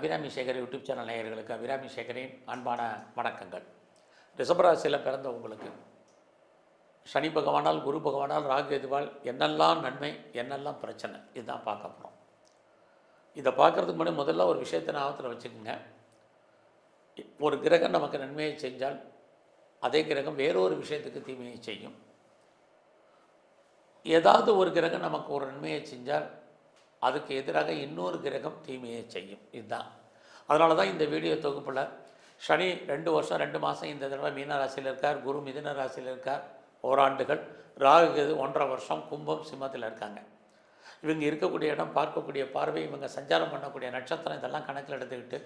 Abirami Sekar YouTube channel நேயர்களுக்கு அபிராமி சேகரின் அன்பான வணக்கங்கள். ரிஷபராசியில் பிறந்த உங்களுக்கு சனி பகவானால் குரு பகவானால் ராகு எதுவால் என்னெல்லாம் நன்மை என்னெல்லாம் பிரச்சனை இதுதான் பார்க்க போகிறோம் இதை பார்க்குறதுக்கு முன்னாடி முதல்ல ஒரு விஷயத்தை ஞாபகத்தில் வச்சுக்கோங்க. ஒரு கிரகம் நமக்கு நன்மையை செஞ்சால் அதே கிரகம் வேறொரு விஷயத்துக்கு தீமையை செய்யும். ஏதாவது ஒரு கிரகம் நமக்கு ஒரு நன்மையை செஞ்சால் அதுக்கு எதிராக இன்னொரு கிரகம் தீமையை செய்யும். இதுதான். அதனால தான் இந்த வீடியோ தொகுப்பில் சனி ரெண்டு வருஷம் ரெண்டு மாதம் இந்த தடவை மீன ராசியில் இருக்கார் குரு மிதுன ராசியில் இருக்கார் ஓராண்டுகள். ராகு கேது ஒன்றரை வருஷம் கும்பம் சிம்மத்தில் இருக்காங்க. இவங்க இருக்கக்கூடிய இடம் பார்க்கக்கூடிய பார்வை இவங்க சஞ்சாரம் பண்ணக்கூடிய நட்சத்திரம் இதெல்லாம் கணக்கில் எடுத்துக்கிட்டு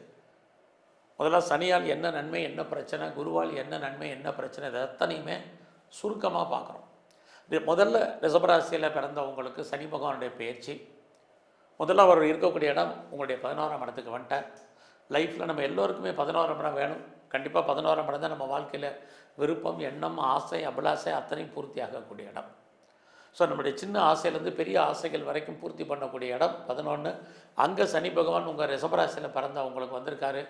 முதல்ல சனியால் என்ன நன்மை என்ன பிரச்சனை குருவால் என்ன நன்மை என்ன பிரச்சனை இது அத்தனையுமே சுருக்கமாக பார்க்குறோம். முதல்ல ரிசபராசியில் பிறந்தவங்களுக்கு சனி பகவானுடைய பயிற்சி. முதல்ல அவர் இருக்கக்கூடிய இடம் உங்களுடைய பதினோராம் இடத்துக்கு வந்துட்டார். லைஃப்பில் நம்ம எல்லோருக்குமே பதினோராம் இடம் வேணும். கண்டிப்பாக பதினோராம் இடம் தான் நம்ம வாழ்க்கையில் விருப்பம் எண்ணம் ஆசை அபிலாசை அத்தனையும் பூர்த்தி ஆகக்கூடிய இடம். ஸோ நம்முடைய சின்ன ஆசையிலேருந்து பெரிய ஆசைகள் வரைக்கும் பூர்த்தி பண்ணக்கூடிய இடம் பதினொன்று அங்கே சனி பகவான் உங்கள் ரிசபராசியில் பிறந்த உங்களுக்கு வந்திருக்காரு.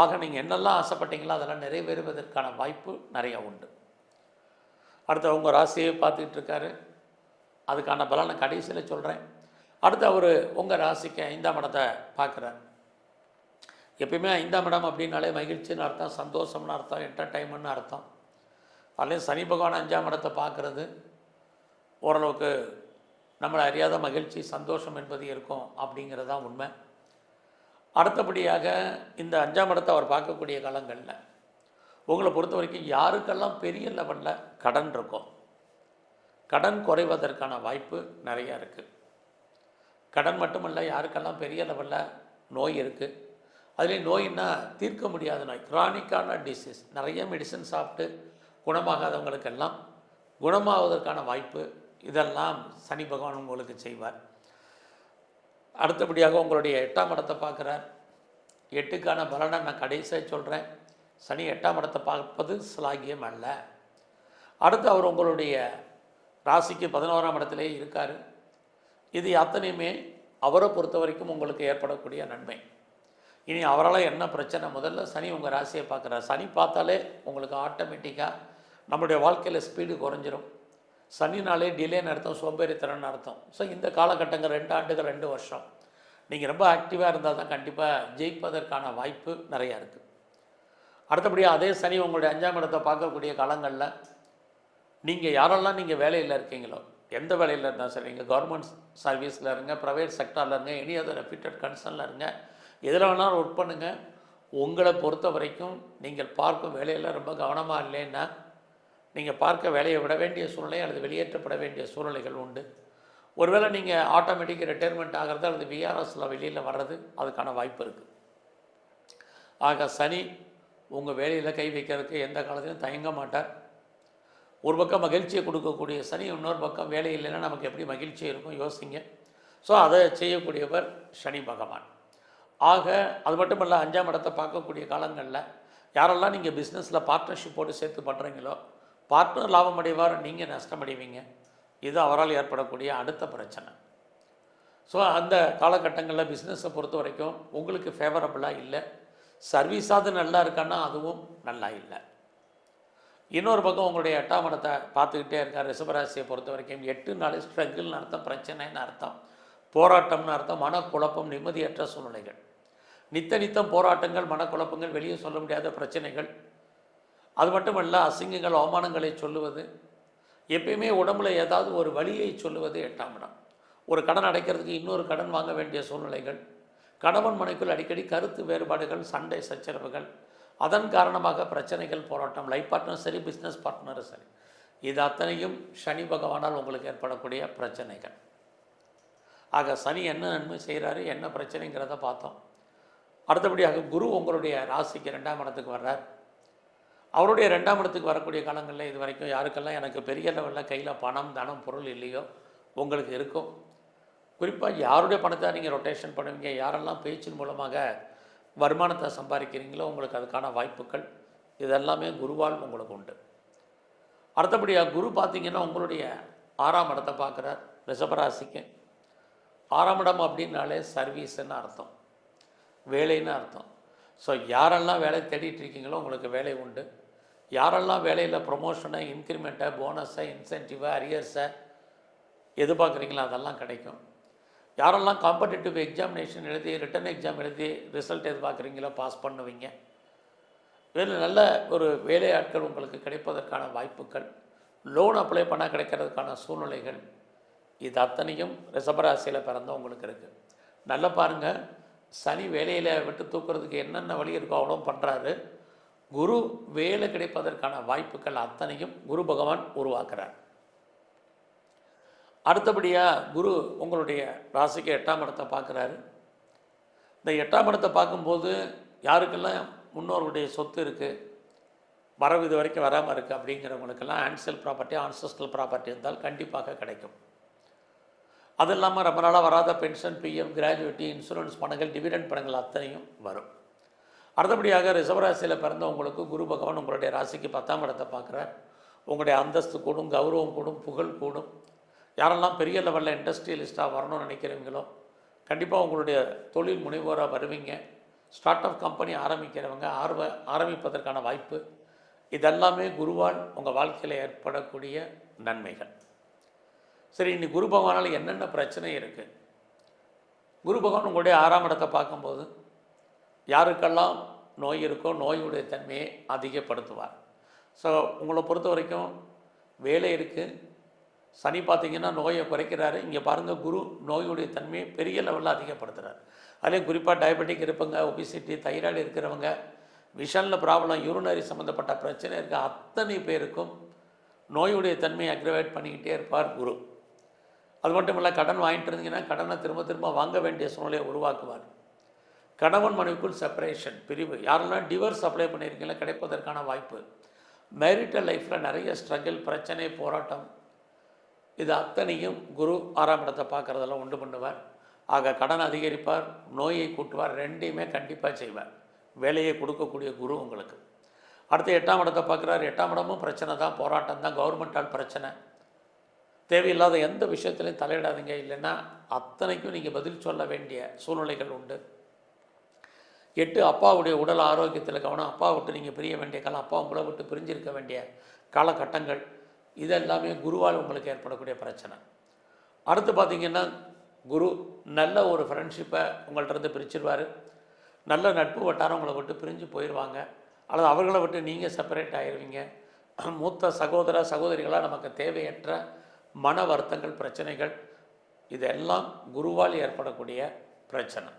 ஆக நீங்கள் என்னெல்லாம் ஆசைப்பட்டீங்களோ அதெல்லாம் நிறைவேறுவதற்கான வாய்ப்பு நிறையா உண்டு. அடுத்து அவங்க ராசியை பார்த்துக்கிட்டு இருக்காரு. அதுக்கான பலனை கடைசியில் சொல்கிறேன் அடுத்து அவர் உங்கள் ராசிக்கு ஐந்தாம் இடத்தை பார்க்குறார். எப்பயுமே ஐந்தாம் இடம் அப்படின்னாலே மகிழ்ச்சின்னு அர்த்தம் சந்தோஷம்னு அர்த்தம் என்டர்டைன்மெண்ட்னு அர்த்தம். அதுலேயும் சனி பகவான் அஞ்சாம் இடத்தை பார்க்குறது. ஓரளவுக்கு நம்மளை அறியாத மகிழ்ச்சி சந்தோஷம் என்பது இருக்கும் அப்படிங்கிறது தான் உண்மை. அடுத்தபடியாக இந்த அஞ்சாம் இடத்தை அவர் பார்க்கக்கூடிய காலங்களில் உங்களை பொறுத்த வரைக்கும் யாருக்கெல்லாம் பெரிய லெவலில் கடன் இருக்கும் கடன் குறைவதற்கான வாய்ப்பு நிறையா இருக்குது கடன் மட்டுமல்ல யாருக்கெல்லாம் பெரிய லெவலில் நோய் இருக்குது அதுலேயும் நோயின்னா தீர்க்க முடியாத நோய் க்ரானிக்கான டிசீஸ் நிறைய மெடிசன் சாப்பிட்டு குணமாகாதவங்களுக்கெல்லாம் குணமாவதற்கான வாய்ப்பு இதெல்லாம் சனி பகவான் உங்களுக்கு செய்வார். அடுத்தபடியாக உங்களுடைய எட்டாம் இடத்தை பார்க்குறார். எட்டுக்கான பலனை நான் கடைசியாக சொல்கிறேன் சனி எட்டாம் இடத்தை பார்ப்பது சிலாகியம் அல்ல. அடுத்து அவர் உங்களுடைய ராசிக்கு பதினோராம் இடத்துலேயே இருக்கார். இது அத்தனையுமே அவரை பொறுத்த வரைக்கும் உங்களுக்கு ஏற்படக்கூடிய நன்மை. இனி அவரால் என்ன பிரச்சனை? முதல்ல சனி உங்கள் ராசியை பார்க்குறார். சனி பார்த்தாலே உங்களுக்கு ஆட்டோமேட்டிக்காக நம்மளுடைய வாழ்க்கையில் ஸ்பீடு குறைஞ்சிரும். சனினாலே டிலேன்னு அர்த்தம் சோம்பேறித்தனம்னு அர்த்தம். ஸோ இந்த காலகட்டங்கள் ரெண்டு ஆண்டுகள் ரெண்டு வருஷம். நீங்கள் ரொம்ப ஆக்டிவாக இருந்தால் தான் கண்டிப்பாக ஜெயிப்பதற்கான வாய்ப்பு நிறையா இருக்குது அடுத்தபடியாக அதே சனி உங்களுடைய அஞ்சாம் இடத்தை பார்க்கக்கூடிய காலங்களில் நீங்கள் யாரெல்லாம் நீங்கள் வேலையில் இருக்கீங்களோ எந்த வேலையில் இருந்தால் சரி நீங்கள் கவர்மெண்ட் சர்வீஸில் இருங்க ப்ரைவேட் செக்டாரில் இருங்க எனி அதர் ரெப்யூட்டட் கன்சர்னில் இருங்க எதில் வேணாலும் ஒர்க் பண்ணுங்கள் உங்களை பொறுத்த வரைக்கும் நீங்கள் பார்க்கும் வேலையில் ரொம்ப கவனமாக இல்லைன்னா நீங்கள் பார்க்க வேலையை விட வேண்டிய சூழ்நிலை அல்லது வெளியேற்றப்பட வேண்டிய சூழ்நிலைகள் உண்டு. ஒருவேளை நீங்கள் ஆட்டோமேட்டிக் ரிட்டையர்மெண்ட் ஆகிறது அல்லது விஆர்எஸில் வெளியில் வர்றது அதுக்கான வாய்ப்பு இருக்குது ஆக சனி உங்கள் வேலையில் கை வைக்கிறதுக்கு எந்த காலத்திலும் தயங்க மாட்டார். ஒரு பக்கம் மகிழ்ச்சியை கொடுக்கக்கூடிய சனி இன்னொரு பக்கம் வேலை இல்லைன்னா நமக்கு எப்படி மகிழ்ச்சி இருக்கும்? யோசிங்க. ஸோ அதை செய்யக்கூடியவர் சனி பகவான். ஆக அது மட்டும் இல்லை அஞ்சாம் இடத்தை பார்க்கக்கூடிய காலங்களில் யாரெல்லாம் நீங்கள் பிஸ்னஸில் பார்ட்னர்ஷிப்போடு சேர்த்து பண்ணுறீங்களோ பார்ட்னர் லாபம் அடைவார் நீங்கள் நஷ்டம் அடைவீங்க. இது அவரால் ஏற்படக்கூடிய அடுத்த பிரச்சனை. ஸோ அந்த காலகட்டங்களில் பிஸ்னஸை பொறுத்த வரைக்கும் உங்களுக்கு ஃபேவரபுளாக இல்லை. சர்வீஸாவது நல்லா இருக்கான்னா அதுவும் நல்லா இல்லை. இன்னொரு பக்கம் உங்களுடைய எட்டாம் இடத்தை பார்த்துக்கிட்டே இருக்கார். ரிஷபராசியை பொறுத்த வரைக்கும் எட்டு நாள் ஸ்ட்ரகிள்னு அர்த்தம் பிரச்சனைன்னு அர்த்தம் போராட்டம்னு அர்த்தம் மனக்குழப்பம் நிம்மதியற்ற சூழ்நிலைகள். நித்த நித்தம் போராட்டங்கள் மனக்குழப்பங்கள் வெளியே சொல்ல முடியாத பிரச்சனைகள். அது மட்டும் இல்லை அசிங்கங்கள் அவமானங்களை சொல்லுவது. எப்பயுமே உடம்புல ஏதாவது ஒரு வழியை சொல்லுவது எட்டாம் இடம். ஒரு கடன் அடைக்கிறதுக்கு இன்னொரு கடன் வாங்க வேண்டிய சூழ்நிலைகள். கணவன் மனைக்குள் அடிக்கடி கருத்து வேறுபாடுகள் சண்டை சச்சரவுகள். அதன் காரணமாக பிரச்சனைகள் போராட்டம் லைஃப் பார்ட்னர் சரி பிஸ்னஸ் பார்ட்னரும் சரி. இது அத்தனையும் சனி பகவானால் உங்களுக்கு ஏற்படக்கூடிய பிரச்சனைகள். ஆக சனி என்ன நன்மை செய்கிறாரு என்ன பிரச்சனைங்கிறத பார்த்தோம். அடுத்தபடியாக குரு உங்களுடைய ராசிக்கு ரெண்டாம் இடத்துக்கு வர்றார். அவருடைய ரெண்டாம் இடத்துக்கு வரக்கூடிய காலங்களில் இது வரைக்கும் யாருக்கெல்லாம் எனக்கு பெரிய லெவலில் கையில் பணம் தனம் பொருள் இல்லையோ உங்களுக்கு இருக்கும். குறிப்பாக யாருடைய பணத்தை நீங்கள் ரொட்டேஷன் பண்ணுவீங்க யாரெல்லாம் பேச்சின் மூலமாக வருமானத்தை சம்பாதிக்கிறீங்களோ உங்களுக்கு அதுக்கான வாய்ப்புகள் இதெல்லாமே குருவால் உங்களுக்கு உண்டு. அடுத்தபடியாக குரு பார்த்தீங்கன்னா உங்களுடைய ஆறாம் இடத்தை பார்க்குறார் ரிஷபராசிக்கு. ஆறாம் இடம் அப்படின்னாலே சர்வீஸ்ன்னு அர்த்தம் வேலைன்னு அர்த்தம். ஸோ யாரெல்லாம் வேலை தேடிட்டு இருக்கீங்களோ உங்களுக்கு வேலை உண்டு. யாரெல்லாம் வேலையில் ப்ரொமோஷனை இன்க்ரிமெண்ட்டை போனஸை இன்சென்டிவை அரியர்ஸை எதிர்பார்க்குறீங்களோ அதெல்லாம் கிடைக்கும். யாரெல்லாம் காம்படிட்டிவ் எக்ஸாமினேஷன் எழுதி ரிட்டன் எக்ஸாம் எழுதி ரிசல்ட் எதிர்பார்க்குறீங்களோ பாஸ் பண்ணுவீங்க. வேறு நல்ல ஒரு வேலையாட்கள் உங்களுக்கு கிடைப்பதற்கான வாய்ப்புகள். லோன் அப்ளை பண்ணால் கிடைக்கிறதுக்கான சூழ்நிலைகள். இது அத்தனையும் ரிசபராசியில் பிறந்தவங்களுக்கு இருக்குது நல்லா பாருங்கள் சனி வேலையில் விட்டு தூக்குறதுக்கு என்னென்ன வழி இருக்கோ அவ்வளோ பண்ணுறாரு குரு வேலை கிடைப்பதற்கான வாய்ப்புகள் அத்தனையும் குரு பகவான் உருவாக்குறார். அடுத்தபடியாக குரு உங்களுடைய ராசிக்கு எட்டாம் இடத்தை பார்க்குறாரு. இந்த எட்டாம் இடத்தை பார்க்கும்போது யாருக்கெல்லாம் முன்னோர்களுடைய சொத்து இருக்குது வரவு இது வரைக்கும் வராமல் இருக்குது அப்படிங்கிறவங்களுக்கெல்லாம் ஆன்சியல் ப்ராப்பர்ட்டி ஆன்சஸ்டல் ப்ராப்பர்ட்டி இருந்தால் கண்டிப்பாக கிடைக்கும். அது இல்லாமல் ரொம்ப நாளாக வராத பென்ஷன் பிஎம் கிராஜுவேட்டி இன்சூரன்ஸ் பணங்கள் டிவிடெண்ட் பணங்கள் அத்தனையும் வரும். அடுத்தபடியாக ரிசவராசியில் பிறந்தவங்களுக்கு குரு பகவான் உங்களுடைய ராசிக்கு பத்தாம் இடத்தை பார்க்குறார். உங்களுடைய அந்தஸ்து கூடும் கௌரவம் கூடும் புகழ் கூடும். யாரெல்லாம் பெரிய லெவலில் இண்டஸ்ட்ரியலிஸ்ட்டாக வரணும்னு நினைக்கிறவங்களோ கண்டிப்பாக உங்களுடைய தொழில் முனைவோராக வருவீங்க. ஸ்டார்ட் அப் கம்பெனி ஆரம்பிக்கிறவங்க ஆர்வ ஆரம்பிப்பதற்கான வாய்ப்பு. இதெல்லாமே குருவால் உங்கள் வாழ்க்கையில் ஏற்படக்கூடிய நன்மைகள். சரி இன்னைக்கு குரு பகவானால் என்னென்ன பிரச்சனை இருக்குது குரு பகவான் உங்களுடைய ஆறாம் இடத்தை பார்க்கும்போது யாருக்கெல்லாம் நோய் இருக்கோ நோயுடைய தன்மையை அதிகப்படுத்துவார். ஸோ உங்களை பொறுத்த வரைக்கும் வேலை இருக்குது சனி பார்த்தீங்கன்னா நோயை குறைக்கிறாரு. இங்கே பாருங்கள் குரு நோயுடைய தன்மையை பெரிய லெவலில் அதிகப்படுத்துகிறார் அதுலேயும் குறிப்பாக டயபெட்டிக் இருப்பவங்க ஒபிசிட்டி தைராய்டு இருக்கிறவங்க விஷனில் ப்ராப்ளம் யூரினரி சம்மந்தப்பட்ட பிரச்சனை இருக்க. அத்தனை பேருக்கும் நோயுடைய தன்மையை அக்ரவேட் பண்ணிக்கிட்டே இருப்பார் குரு. அது மட்டும் இல்லை கடன் வாங்கிட்டு இருந்தீங்கன்னா கடனை திரும்ப திரும்ப வாங்க வேண்டிய சூழ்நிலையை உருவாக்குவார். கணவன் மனைவிக்குள் செப்பரேஷன் பிரிவு. யாரெல்லாம் டிவர்ஸ் அப்ளை பண்ணியிருக்கீங்களா கிடைப்பதற்கான வாய்ப்பு. மேரிட்டல் லைஃப்பில் நிறைய ஸ்ட்ரகிள் பிரச்சனை போராட்டம் இது அத்தனையும் குரு ஆறாம் இடத்தை பார்க்குறதெல்லாம் உண்டு பண்ணுவார். ஆக கடன் அதிகரிப்பார் நோயை கூட்டுவார் ரெண்டையுமே கண்டிப்பாக செய்வார். வேலையை கொடுக்கக்கூடிய குரு உங்களுக்கு. அடுத்து எட்டாம் இடத்தை பார்க்குறாரு. எட்டாம் இடமும் பிரச்சனை தான் போராட்டம் தான் கவர்மெண்டால் பிரச்சனை. தேவையில்லாத எந்த விஷயத்துலையும் தலையிடாதீங்க. இல்லைன்னா அத்தனைக்கும் நீங்கள் பதில் சொல்ல வேண்டிய சூழ்நிலைகள் உண்டு. எட்டு அப்பாவுடைய உடல் ஆரோக்கியத்தில் கவனம். அப்பா விட்டு நீங்கள் பிரிய வேண்டிய காலம் அப்பா உங்களை விட்டு பிரிஞ்சிருக்க வேண்டிய காலகட்டங்கள். இது எல்லாமே குருவால் உங்களுக்கு ஏற்படக்கூடிய பிரச்சனை. அடுத்து பார்த்தீங்கன்னா குரு நல்ல ஒரு ஃப்ரெண்ட்ஷிப்பை உங்கள்கிட்ட இருந்து பிரிச்சிருவார். நல்ல நட்பு வட்டாரம் உங்களை விட்டு பிரிஞ்சு போயிடுவாங்க அல்லது அவர்களை விட்டு நீங்கள் செப்பரேட் ஆயிடுவீங்க மூத்த சகோதர சகோதரிகளாக நமக்கு தேவையற்ற மன வருத்தங்கள் பிரச்சனைகள் இதெல்லாம் குருவால் ஏற்படக்கூடிய பிரச்சனை.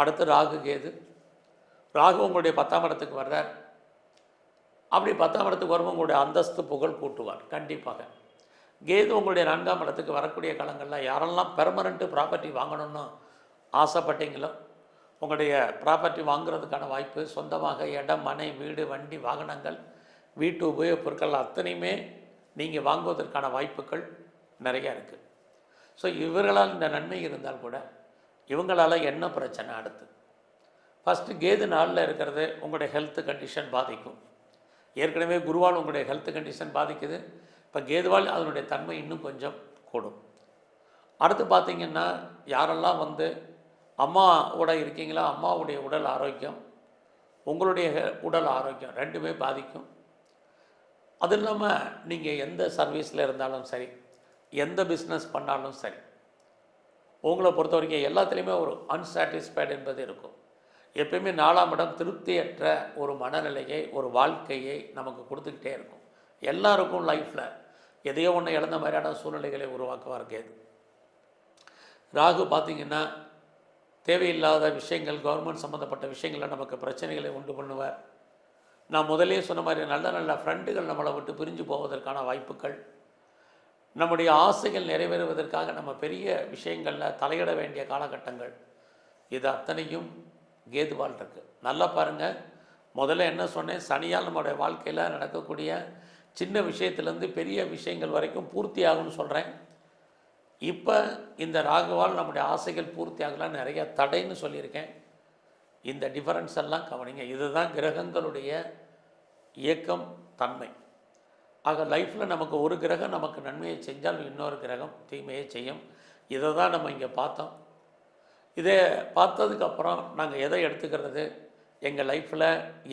அடுத்து ராகு கேது. ராகு உங்களுடைய பத்தாம் இடத்துக்கு வர்றார். அப்படி பத்தாம் இடத்துக்கு வரும்போது உங்களுடைய அந்தஸ்து புகழ் கூட்டுவார் கண்டிப்பாக. கேது உங்களுடைய நான்காம் இடத்துக்கு வரக்கூடிய காலங்களில் யாரெல்லாம் பெர்மனண்ட்டு ப்ராப்பர்ட்டி வாங்கணும்னு ஆசைப்பட்டீங்களோ உங்களுடைய ப்ராப்பர்ட்டி வாங்குறதுக்கான வாய்ப்பு சொந்தமாக இடம் மனை வீடு வண்டி வாகனங்கள் வீட்டு உபயோகப் பொருட்கள் அத்தனையுமே நீங்கள் வாங்குவதற்கான வாய்ப்புகள் நிறையா இருக்குது ஸோ இவர்களால் இந்த நன்மை இருந்தால் கூட இவங்களால் என்ன பிரச்சனை அடுத்து? ஃபஸ்ட்டு கேது நாளில் இருக்கிறது உங்களுடைய ஹெல்த் கண்டிஷன் பாதிக்கும். ஏற்கனவே குருவால் உங்களுடைய ஹெல்த் கண்டிஷன் பாதிக்குது. இப்போ கேதுவால் அதனுடைய தன்மை இன்னும் கொஞ்சம் கூடும். அடுத்து பார்த்திங்கன்னா யாரெல்லாம் வந்து அம்மாவோட இருக்கீங்களா? அம்மாவுடைய உடல் ஆரோக்கியம் உங்களுடைய ஹெ- உடல் ஆரோக்கியம் ரெண்டுமே பாதிக்கும். அது இல்லாமல் நீங்கள் எந்த சர்வீஸில் இருந்தாலும் சரி எந்த பிஸ்னஸ் பண்ணாலும் சரி உங்களை பொறுத்த வரைக்கும் எல்லாத்துலேயுமே ஒரு அன்சாட்டிஸ்ஃபைடு என்பது இருக்கும். எப்பயுமே நாலாம் இடம் திருப்தியற்ற ஒரு மனநிலையை ஒரு வாழ்க்கையை நமக்கு கொடுத்துக்கிட்டே இருக்கும். எல்லாருக்கும் லைஃப்பில் எதையோ ஒன்று இழந்த மாதிரியான சூழ்நிலைகளை உருவாக்குவார் கேது. ராகு பார்த்தீங்கன்னா தேவையில்லாத விஷயங்கள் கவர்மெண்ட் சம்மந்தப்பட்ட விஷயங்களில் நமக்கு பிரச்சனைகளை உண்டு பண்ணுவார். நான் முதலே சொன்ன மாதிரி நல்ல நல்ல ஃப்ரெண்டுகள் நம்மளை விட்டு பிரிஞ்சு போவதற்கான வாய்ப்புகள். நம்முடைய ஆசைகள் நிறைவேறுவதற்காக நம்ம பெரிய விஷயங்களில் தலையிட வேண்டிய காலகட்டங்கள். இது அத்தனையும் கேதுவால் இருக்குது நல்லா பாருங்கள் முதல்ல என்ன சொன்னேன்? சனியால் நம்மளுடைய வாழ்க்கையில் நடக்கக்கூடிய சின்ன விஷயத்துலேருந்து பெரிய விஷயங்கள் வரைக்கும் பூர்த்தி ஆகும்னு சொல்கிறேன் இப்போ இந்த ராகுவால் நம்முடைய ஆசைகள் பூர்த்தி ஆகலாம். நிறைய தடைன்னு சொல்லியிருக்கேன். இந்த டிஃபரன்ஸ் எல்லாம் கவனிங்க. இதுதான் கிரகங்களுடைய இயக்கம் தன்மை. ஆக லைஃப்பில் நமக்கு ஒரு கிரகம் நமக்கு நன்மையை செஞ்சால் இன்னொரு கிரகம் தீமையை செய்யும். இதை தான் நம்ம இங்கே பார்த்தோம். இதை பார்த்ததுக்கப்புறம் நாங்கள் எதை எடுத்துக்கிறது? எங்கள் லைஃப்பில்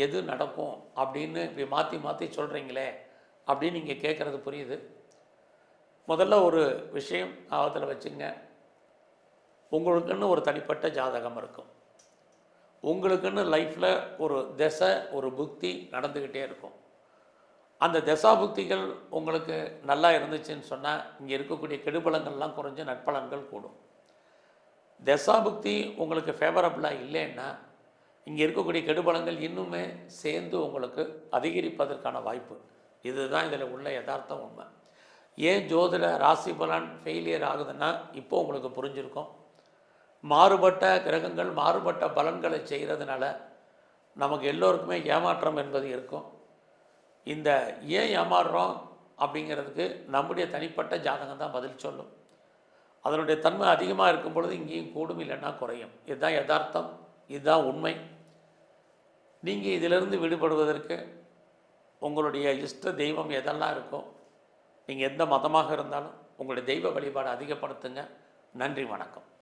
எது நடக்கும்? அப்படின்னு இப்படி மாற்றி மாற்றி சொல்கிறீங்களே அப்படின்னு நீங்கள் கேட்குறது புரியுது. முதல்ல ஒரு விஷயம் ஆபத்தில் வச்சுங்க. உங்களுக்குன்னு ஒரு தனிப்பட்ட ஜாதகம் இருக்கும். உங்களுக்குன்னு லைஃப்பில் ஒரு திசை ஒரு புக்தி நடந்துக்கிட்டே இருக்கும். அந்த திசா புக்திகள் உங்களுக்கு நல்லா இருந்துச்சுன்னு சொன்னால் இங்கே இருக்கக்கூடிய கெடுபலங்கள்லாம் குறைஞ்சு நற்பலன்கள் கூடும். தசாபக்தி உங்களுக்கு ஃபேவரபுளாக இல்லைன்னா இங்கே இருக்கக்கூடிய கெடுபலங்கள் இன்னுமே சேர்ந்து உங்களுக்கு அதிகரிப்பதற்கான வாய்ப்பு. இதுதான் இதில் உள்ள யதார்த்தம் உண்மை. ஏன் ஜோதிட ராசி பலன் ஃபெயிலியர் ஆகுதுன்னா இப்போ உங்களுக்கு புரிஞ்சிருக்கும். மாறுபட்ட கிரகங்கள் மாறுபட்ட பலன்களை செய்கிறதுனால நமக்கு எல்லோருக்குமே ஏமாற்றம் என்பது இருக்கும். இந்த ஏன் ஏமாறுறோம் அப்படிங்கிறதுக்கு நம்முடைய தனிப்பட்ட ஜாதகம் தான் பதில் சொல்லும். அதனுடைய தன்மை அதிகமாக இருக்கும் பொழுது இங்கேயும் கூடும் இல்லைன்னா குறையும். இதுதான் யதார்த்தம். இதுதான் உண்மை. நீங்கள் இதிலிருந்து விடுபடுவதற்கு உங்களுடைய இஷ்ட தெய்வம் எதெல்லாம் இருக்கோ நீங்கள் எந்த மதமாக இருந்தாலும் உங்களுடைய தெய்வ வழிபாடு அதிகப்படுத்துங்க. நன்றி வணக்கம்.